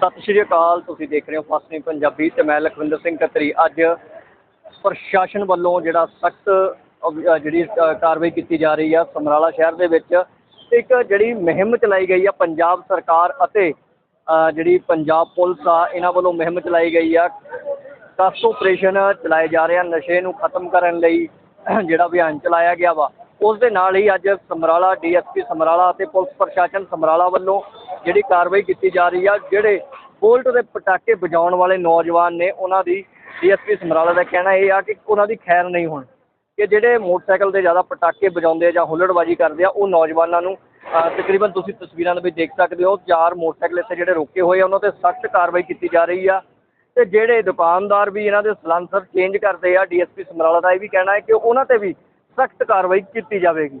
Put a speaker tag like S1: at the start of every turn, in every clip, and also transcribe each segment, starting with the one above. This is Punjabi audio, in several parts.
S1: ਸਤਿ ਸ਼੍ਰੀ ਅਕਾਲ, ਤੁਸੀਂ ਦੇਖ ਰਹੇ ਹੋ ਫਾਸਟ ਪੰਜਾਬੀ ਤੇ ਮੈਂ ਲਖਵਿੰਦਰ ਸਿੰਘ ਕਤਰੀ। ਅੱਜ ਪ੍ਰਸ਼ਾਸਨ ਵੱਲੋਂ ਜਿਹੜਾ ਸਖਤ ਜਿਹੜੀ ਕਾਰਵਾਈ ਕੀਤੀ ਜਾ ਰਹੀ ਆ ਸਮਰਾਲਾ ਸ਼ਹਿਰ ਦੇ ਵਿੱਚ, ਇੱਕ ਜਿਹੜੀ ਮੁਹਿੰਮ ਚਲਾਈ ਗਈ ਆ ਪੰਜਾਬ ਸਰਕਾਰ ਅਤੇ ਜਿਹੜੀ ਪੰਜਾਬ ਪੁਲਿਸ ਆ, ਇਹਨਾਂ ਵੱਲੋਂ ਮੁਹਿੰਮ ਚਲਾਈ ਗਈ ਆ। ਕਸ ਆਪਰੇਸ਼ਨ ਚਲਾਏ ਜਾ ਰਹੇ ਆ, ਨਸ਼ੇ ਨੂੰ ਖਤਮ ਕਰਨ ਲਈ ਜਿਹੜਾ ਅਭਿਆਨ ਚਲਾਇਆ ਗਿਆ ਵਾ। ਉਸ ਦੇ ਨਾਲ ਹੀ ਅੱਜ ਸਮਰਾਲਾ ਡੀਐਸਪੀ ਸਮਰਾਲਾ ਅਤੇ ਪੁਲਿਸ ਪ੍ਰਸ਼ਾਸਨ ਸਮਰਾਲਾ ਵੱਲੋਂ ਜਿਹੜੀ ਕਾਰਵਾਈ ਕੀਤੀ ਜਾ ਰਹੀ ਆ, ਜਿਹੜੇ ਬੋਲਟ ਦੇ ਪਟਾਕੇ ਵਜਾਉਣ ਵਾਲੇ ਨੌਜਵਾਨ ਨੇ, ਉਹਨਾਂ ਦੀ ਡੀਐਸਪੀ ਸਮਰਾਲਾ ਦਾ ਕਹਿਣਾ ਇਹ ਆ ਕਿ ਉਹਨਾਂ ਦੀ ਖੈਰ ਨਹੀਂ ਹੋਣ। ਕਿ ਜਿਹੜੇ ਮੋਟਰਸਾਈਕਲ ਤੇ ਜ਼ਿਆਦਾ ਪਟਾਕੇ ਵਜਾਉਂਦੇ ਆ ਜਾਂ ਹੁੱਲੜਬਾਜੀ ਕਰਦੇ ਆ, ਉਹ ਨੌਜਵਾਨਾਂ ਨੂੰ ਤਕਰੀਬਨ ਤੁਸੀਂ ਤਸਵੀਰਾਂ ਦੇ ਵਿੱਚ ਦੇਖ ਸਕਦੇ ਹੋ, ਚਾਰ ਮੋਟਰਸਾਈਕਲ ਇੱਥੇ ਜਿਹੜੇ ਰੋਕੇ ਹੋਏ ਆ, ਉਹਨਾਂ ਤੇ ਸਖਤ ਕਾਰਵਾਈ ਕੀਤੀ ਜਾ ਰਹੀ ਆ। ਤੇ ਜਿਹੜੇ ਦੁਕਾਨਦਾਰ ਵੀ ਇਹਨਾਂ ਦੇ ਸਲਾਂਸਰ ਚੇਂਜ ਕਰਦੇ ਆ, ਡੀਐਸਪੀ ਸਮਰਾਲਾ ਦਾ ਇਹ ਵੀ ਕਹਿਣਾ ਹੈ ਕਿ ਉਹਨਾਂ ਤੇ ਵੀ ਸਖਤ ਕਾਰਵਾਈ ਕੀਤੀ ਜਾਵੇਗੀ।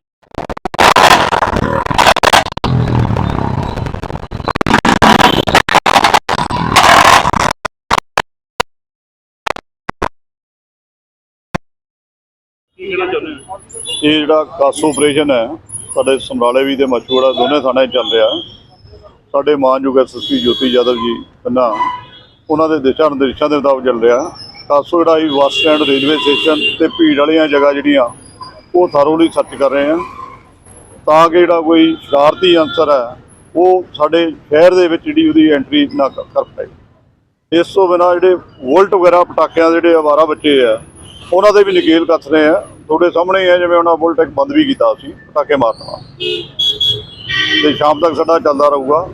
S2: ਇਹ ਜਿਹੜਾ ਕਾਸੋ ਆਪਰੇਸ਼ਨ ਹੈ, ਸਾਡੇ ਸਮਰਾਲੇ ਵੀ ਤੇ ਮਚੂੜਾ ਦੋਨੇ ਥਾਣੇ 'ਚ ਚੱਲ ਰਿਹਾ। ਸਾਡੇ ਮਾਨਯੋਗ ਐਸਐਸਪੀ ਜੋਤੀ ਯਾਦਵ ਜੀ ਪੰਨਾ, ਉਹਨਾਂ ਦੇ ਦਿਸ਼ਾ ਨਿਰਦੇਸ਼ਾਂ ਦੇ ਮੁਤਾਬਕ ਚੱਲ ਰਿਹਾ। ਕਾਸੋ ਜਿਹੜਾ ਵੀ ਬੱਸ ਸਟੈਂਡ, ਰੇਲਵੇ ਸਟੇਸ਼ਨ ਤੇ ਭੀੜ ਵਾਲੀਆਂ ਜਗ੍ਹਾ ਜਿਹੜੀਆਂ, ਉਹ ਥਰੋਲੀ ਸਰਚ ਕਰ ਰਹੇ ਆ ਤਾਂ ਕਿ ਜਿਹੜਾ ਕੋਈ ਸ਼ਰਾਰਤੀ ਅੰਸਰ ਹੈ, ਉਹ ਸਾਡੇ ਸ਼ਹਿਰ ਦੇ ਵਿੱਚ ਜਿਹੜੀ ਉਹਦੀ ਐਂਟਰੀ ਨਾ ਕਰ ਕਰ ਪਾਏ। ਇਸ ਤੋਂ ਬਿਨਾਂ ਜਿਹੜੇ ਵੋਲਟ ਵਗੈਰਾ ਪਟਾਕਿਆਂ ਦੇ ਜਿਹੜੇ ਅਵਾਰਾ ਬੱਚੇ ਆ ਉਹਨਾਂ ਦੇ ਵੀ ਨਕੇਲ ਕੱਸ ਰਹੇ ਆ। ਤੁਹਾਡੇ ਸਾਹਮਣੇ ਹੈ ਜਿਵੇਂ ਉਹਨਾਂ ਬੁਲਟੈਕ ਬੰਦ ਵੀ ਕੀਤਾ ਸੀ, ਪਟਾਕੇ ਮਾਰਨਾ। ਤੇ ਸ਼ਾਮ ਤੱਕ ਸਾਡਾ ਚੱਲਦਾ ਰਹੂਗਾ।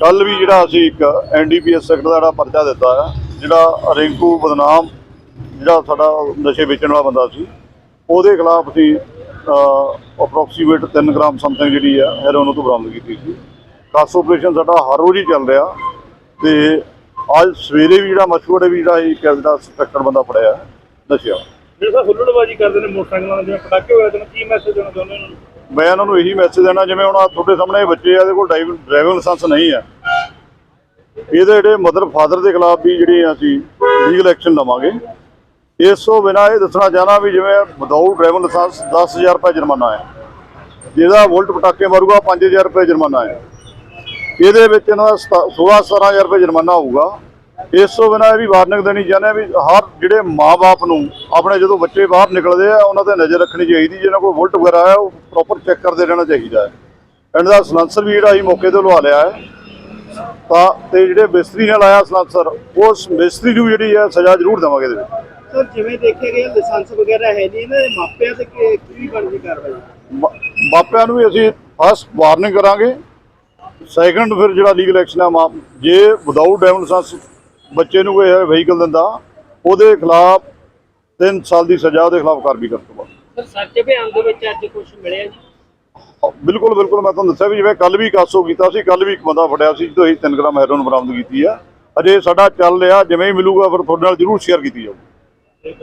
S2: ਕੱਲ ਵੀ ਜਿਹੜਾ ਅਸੀਂ ਇੱਕ ਐਨਡੀਪੀਐਸ ਸੈਕਟਰ ਦਾ ਜਿਹੜਾ ਪਰਚਾ ਦਿੱਤਾ ਹੈ ਜਿਹੜਾ ਰਿੰਕੂ ਬਦਨਾਮ, ਜਿਹੜਾ ਸਾਡਾ ਨਸ਼ੇ ਵੇਚਣ ਵਾਲਾ ਬੰਦਾ ਸੀ, ਉਹਦੇ ਖਿਲਾਫ ਅਸੀਂ ਅਪਰੋਕਸੀਮੇਟ 3 ਗ੍ਰਾਮ ਸਮਥਿੰਗ ਜਿਹੜੀ ਹੈ ਹੈਰੋਨ ਤੋਂ ਬਰਾਮਦ ਕੀਤੀ ਸੀ। ਕਾਸ ਆਪਰੇਸ਼ਨ ਸਾਡਾ ਹਰ ਰੋਜ਼ ਹੀ ਚੱਲ ਰਿਹਾ। ਤੇ ਅੱਜ ਸਵੇਰੇ ਵੀ ਜਿਹੜਾ ਮਸ਼ਹੂਰ ਵੀ ਜਿਹੜਾ ਇੱਕ ਜਿਹੜਾ ਸਪੈਕਟਰ ਬੰਦਾ ਫੜਿਆ। ਹੈ, ਨਸ਼ਿਆ
S3: ਜਿਹੜੇ ਸਰ ਹੁੱਲੜਬਾਜੀ ਕਰਦੇ ਨੇ ਮੋਟਰਸਾਈਕਲਾਂ ਨਾਲ ਜਿਵੇਂ ਪਟਾਕੇ ਹੋਏ ਤੇ ਕੀ ਮੈਸੇਜ ਦੇਣਾ ਚਾਹੁੰਦੇ ਉਹਨਾਂ ਨੂੰ?
S2: ਮੈਂ ਇਹਨਾਂ ਨੂੰ ਇਹੀ ਮੈਸੇਜ ਦੇਣਾ ਜਿਵੇਂ ਹੁਣ ਆਹ ਤੁਹਾਡੇ ਸਾਹਮਣੇ ਇਹ ਬੱਚੇ ਆ ਇਹਦੇ ਕੋਲ ਡਰਾਈਵਿੰਗ ਲਾਇਸੈਂਸ ਨਹੀਂ ਹੈ ਇਹਦੇ ਜਿਹੜੇ ਮਦਰ ਫਾਦਰ ਦੇ ਖਿਲਾਫ ਵੀ ਜਿਹੜੀ ਅਸੀਂ ਲੀਗਲ ਐਕਸ਼ਨ ਲਵਾਂਗੇ। ਇਸ ਤੋਂ ਬਿਨਾਂ ਇਹ ਦੱਸਣਾ ਚਾਹਨਾ ਵੀ ਜਿਵੇਂ ਵਿਦਆਊਟ ਡਰਾਈਵਿੰਗ ਲਾਇਸੈਂਸ 10000 ਰੁਪਏ ਜੁਰਮਾਨਾ ਹੈ। ਜਿਹਦਾ ਵੋਲਟ ਪਟਾਕੇ ਮਾਰੂਗਾ 5000 ਰੁਪਏ ਜੁਰਮਾਨਾ ਹੈ। ਇਹਦੇ ਵਿੱਚ ਇਹਨਾਂ ਦਾ 16 17000 ਰੁਪਏ ਜੁਰਮਾਨਾ ਹੋਊਗਾ। ਇਸ ਤੋਂ ਬਿਨਾਂ ਇਹ ਵੀ ਵਾਰਨਿੰਗ ਦੇਣੀ ਚਾਹੁੰਦੇ ਹਾਂ ਵੀ ਹਰ ਜਿਹੜੇ ਮਾਪੇ ਨੂੰ ਆਪਣੇ ਜਦੋਂ ਬੱਚੇ ਬਾਹਰ ਨਿਕਲਦੇ ਆ ਉਹਨਾਂ ਤੇ ਨਜ਼ਰ ਰੱਖਣੀ ਚਾਹੀਦੀ ਜਿਹਨਾਂ ਕੋਲ ਵੋਲਟ ਵਗੈਰਾ ਹੈ ਉਹ ਪ੍ਰੋਪਰ ਚੈੱਕ ਕਰਦੇ ਰਹਿਣਾ ਚਾਹੀਦਾ ਹੈ। ਇਹਨਾਂ ਦਾ ਸਲੈਂਸਰ ਵੀ ਜਿਹੜਾ ਅਸੀਂ ਮੌਕੇ ਤੇ ਲਵਾ ਲਿਆ ਹੈ। ਤਾਂ ਤੇ ਜਿਹੜੇ ਮਿਸਤਰੀ ਨੇ ਲਾਇਆ ਸਲੈਂਸਰ ਉਸ ਮਿਸਤਰੀ ਨੂੰ ਜਿਹੜੀ ਹੈ ਸਜ਼ਾ ਜ਼ਰੂਰ ਦੇਵਾਂਗੇ ਇਹਦੇ ਵਿੱਚ।
S4: ਸਰ ਜਿਵੇਂ ਦੇਖਿਆ ਗਿਆ ਲਾਇਸੈਂਸ ਵਗੈਰਾ ਹੈ ਨਹੀਂ ਇਹਨਾਂ ਦੇ ਮਾਪਿਆਂ ਤੇ ਕੀ ਬਣਦੀ ਕਾਰਵਾਈ?
S2: ਮਾਪਿਆਂ ਨੂੰ ਵੀ ਅਸੀਂ ਫਸਟ ਵਾਰਨਿੰਗ ਕਰਾਂਗੇ। ਸੈਕੰਡ ਫਿਰ ਜਿਹੜਾ ਲੀਗਲ ਐਕਸ਼ਨ ਮਾਪ ਜੇ ਵਿਦਆਊਟ ਡਰਾਈਵਿੰਗ ਲਾਇਸੈਂਸ ਬੱਚੇ ਨੂੰ ਕੋਈ ਵਹੀਕਲ ਦਿੰਦਾ ਉਹਦੇ ਖਿਲਾਫ 3 ਸਾਲ ਦੀ ਸਜ਼ਾ ਉਹਦੇ ਖਿਲਾਫ ਕਾਰਵਾਈ ਕਰ ਤੋਂ ਬਾਅਦ
S4: ਸਰ ਸੱਚ ਬਿਆਨ ਦੇ ਵਿੱਚ ਅੱਜ ਕੁਝ ਮਿਲਿਆ ਜੀ?
S2: ਬਿਲਕੁਲ ਬਿਲਕੁਲ ਮੈਂ ਤੁਹਾਨੂੰ ਦੱਸਿਆ ਵੀ ਜਿਵੇਂ ਕੱਲ ਵੀ ਕਾਸੋ ਕੀਤਾ ਸੀ ਕੱਲ ਵੀ ਇੱਕ ਬੰਦਾ ਫੜਿਆ ਸੀ ਜਦੋਂ ਅਸੀਂ 3 ਗ੍ਰਾਮ ਹੈਰੋਨ ਬਰਾਮਦ ਕੀਤੀ ਆ। ਅਜੇ ਸਾਡਾ ਚੱਲ ਰਿਹਾ ਜਿਵੇਂ ਹੀ ਮਿਲੂਗਾ ਫਿਰ ਤੁਹਾਡੇ ਨਾਲ ਜ਼ਰੂਰ ਸ਼ੇਅਰ ਕੀਤੀ ਜਾਊਗੀ।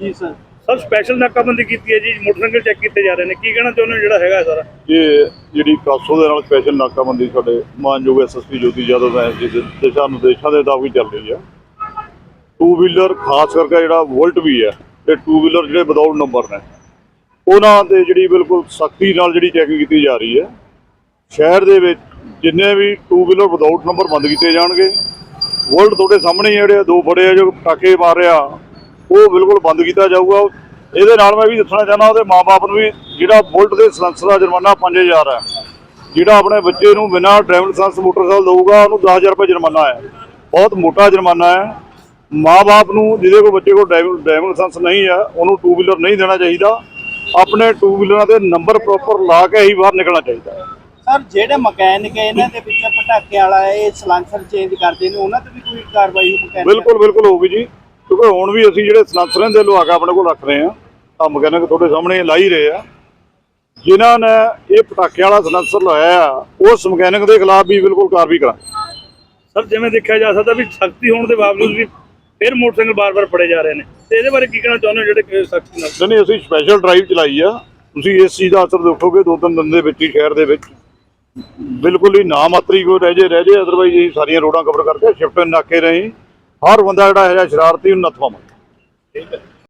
S4: ਜੀ ਸਰ।
S3: ਸਰ ਸਪੈਸ਼ਲ ਨਾਕਾਬੰਦੀ ਕੀਤੀ ਹੈ ਜੀ, ਮੋਟਰਸਾਈਕਲ ਚੈੱਕ ਕੀਤੇ ਜਾ ਰਹੇ ਨੇ। ਕੀ ਕਹਿਣਾ ਚਾਹੁੰਦੇ ਹੋ ਜਿਹੜਾ ਹੈਗਾ ਸਾਰਾ?
S2: ਇਹ ਜਿਹੜੀ ਕਾਸੋ ਦੇ ਨਾਲ ਸਪੈਸ਼ਲ ਨਾਕਾਬੰਦੀ ਸਾਡੇ ਮਾਨਯੋਗ ਐਸਐਸਪੀ ਜੋਤੀ ਯਾਦਵ ਦਾ ਜੀ ਦੇ ਦਿਸ਼ਾ ਨਿਰਦੇਸ਼ਾਂ ਦੇ ਮੁਤਾਬਕ ਚੱਲ ਰਹੀ ਹੈ। ਟੂ ਵੀਲਰ ਖਾਸ ਕਰਕੇ ਜਿਹੜਾ ਵੋਲਟ ਵੀ ਹੈ, ਤੇ ਟੂ ਵੀਲਰ ਜਿਹੜੇ ਵਿਦਆਊਟ ਨੰਬਰ ਨੇ, ਉਹਨਾਂ ਤੇ ਜਿਹੜੀ ਬਿਲਕੁਲ ਸਖਤੀ ਨਾਲ ਜਿਹੜੀ ਚੈਕਿੰਗ ਕੀਤੀ ਜਾ ਰਹੀ ਹੈ। ਸ਼ਹਿਰ ਦੇ ਵਿੱਚ ਜਿੰਨੇ ਵੀ ਟੂ ਵੀਲਰ ਵਿਦਆਊਟ ਨੰਬਰ ਬੰਦ ਕੀਤੇ ਜਾਣਗੇ, ਵੋਲਟ ਤੁਹਾਡੇ ਸਾਹਮਣੇ ਹੀ ਜਿਹੜੇ, ਦੋ ਫੜੇ ਆ ਜੋ ਪਟਾਕੇ ਮਾਰ ਰਿਹਾ ਉਹ ਬਿਲਕੁਲ ਬੰਦ ਕੀਤਾ ਜਾਊਗਾ। ਇਹਦੇ ਨਾਲ ਮੈਂ ਵੀ ਦੱਸਣਾ ਚਾਹੁੰਦਾ ਉਹਦੇ ਮਾਪੇ ਨੂੰ ਵੀ ਜਿਹੜਾ ਬੁਲਟ ਦੇ ਸਲੈਂਸਰ ਦਾ ਜੁਰਮਾਨਾ 5000 ਹੈ। ਜਿਹੜਾ ਆਪਣੇ ਬੱਚੇ ਨੂੰ ਬਿਨਾਂ ਡਰਾਈਵਿੰਗ ਲਾਇਸੈਂਸ ਮੋਟਰਸਾਈਕਲ ਦਊਗਾ ਉਹਨੂੰ 10000 ਰੁਪਏ ਜੁਰਮਾਨਾ ਹੈ। ਬਹੁਤ ਮੋਟਾ ਜੁਰਮਾਨਾ ਹੈ। ਮਾਪੇ ਨੂੰ ਜਿਹਦੇ ਕੋਲ ਬੱਚੇ ਕੋਲ ਡਰਾਈਵਿੰਗ ਡਰਾਈਵਿੰਗ ਲਾਇਸੈਂਸ ਨਹੀਂ ਹੈ ਉਹਨੂੰ ਟੂ ਵੀਲਰ ਨਹੀਂ ਦੇਣਾ ਚਾਹੀਦਾ। ਆਪਣੇ ਟੂ ਵੀਲਰਾਂ ਦੇ ਨੰਬਰ ਪ੍ਰੋਪਰ ਲਾ ਕੇ ਹੀ ਬਾਹਰ ਨਿਕਲਣਾ ਚਾਹੀਦਾ ਹੈ।
S4: ਸਰ ਜਿਹੜੇ ਮਕੈਨਿਕ ਇਹਨਾਂ ਦੇ ਵਿੱਚ ਪਟਾਕੇ ਵਾਲਾ ਇਹ ਸਲਾਂਸਰ ਚੇਂਜ ਕਰਦੇ ਨੇ ਉਹਨਾਂ ਤੇ ਵੀ ਕੋਈ ਕਾਰਵਾਈ ਹੋ ਮਕੈਨਿਕ?
S2: ਬਿਲਕੁਲ ਬਿਲਕੁਲ ਹੋਊਗੀ ਜੀ। ਕਿਉਂਕਿ ਹੁਣ ਵੀ ਅਸੀਂ ਜਿਹੜੇ ਸਲੈਂਸਰਾਂ ਦੇ ਕੇ ਆਪਣੇ ਕੋਲ ਰੱਖ ਰਹੇ ਆ ਆ ਮਕੈਨਿਕ ਤੁਹਾਡੇ ਸਾਹਮਣੇ ਲਾ ਹੀ ਰਹੇ ਆ। ਜਿਨ੍ਹਾਂ ਨੇ ਇਹ ਪਟਾਕੇ ਵਾਲਾ ਸਲੈਂਸਰ ਲਾਇਆ ਆ ਉਸ ਮਕੈਨਿਕ ਦੇ ਖਿਲਾਫ ਵੀ ਬਿਲਕੁਲ ਕਾਰਵਾਈ ਕਰਾਂਗੇ।
S3: ਸਰ ਜਿਵੇਂ ਦੇਖਿਆ ਜਾ ਸਕਦਾ ਵੀ ਸਖਤੀ ਹੋਣ ਦੇ ਬਾਵਜੂਦ ਵੀ ਫਿਰ ਮੋਟਰਸਾਈਕਲ ਬਾਰ-ਬਾਰ ਫੜੇ ਜਾ ਰਹੇ ਨੇ। ਤੇ ਇਹਦੇ ਬਾਰੇ ਕੀ ਕਹਿਣਾ ਚਾਹੁੰਦੇ ਹੋ ਜਿਹੜੇ ਸਖਤੀ ਨਾਲ?
S2: ਨਹੀਂ ਅਸੀਂ ਸਪੈਸ਼ਲ ਡਰਾਈਵ ਚਲਾਈ ਆ। ਤੁਸੀਂ ਇਸ ਚੀਜ਼ ਦਾ ਅਸਰ ਦੇਖੋਗੇ ਦੋ ਤਿੰਨ ਦਿਨ ਦੇ ਵਿੱਚ ਹੀ ਸ਼ਹਿਰ ਦੇ ਵਿੱਚ। ਬਿਲਕੁਲ ਹੀ ਨਾ ਮਾਤਰੀ ਕੋ ਰਹਿ ਜੇ ਰਹਿ ਜੇ ਅਦਰਵਾਈਜ਼ ਇਹ ਸਾਰੀਆਂ ਰੋਡਾਂ ਕਵਰ ਕਰਕੇ ਸ਼ਿਫਟ ਨਾਕੇ ਰਹੀ ਹਰ ਬੰਦਾ ਜਿਹੜਾ ਹੈਗਾ ਸ਼ਰਾਰਤੀ ਉਹਨੂੰ ਨੱਥ ਪਾਵਾਂਗੇ
S3: ਠੀਕ ਹੈ।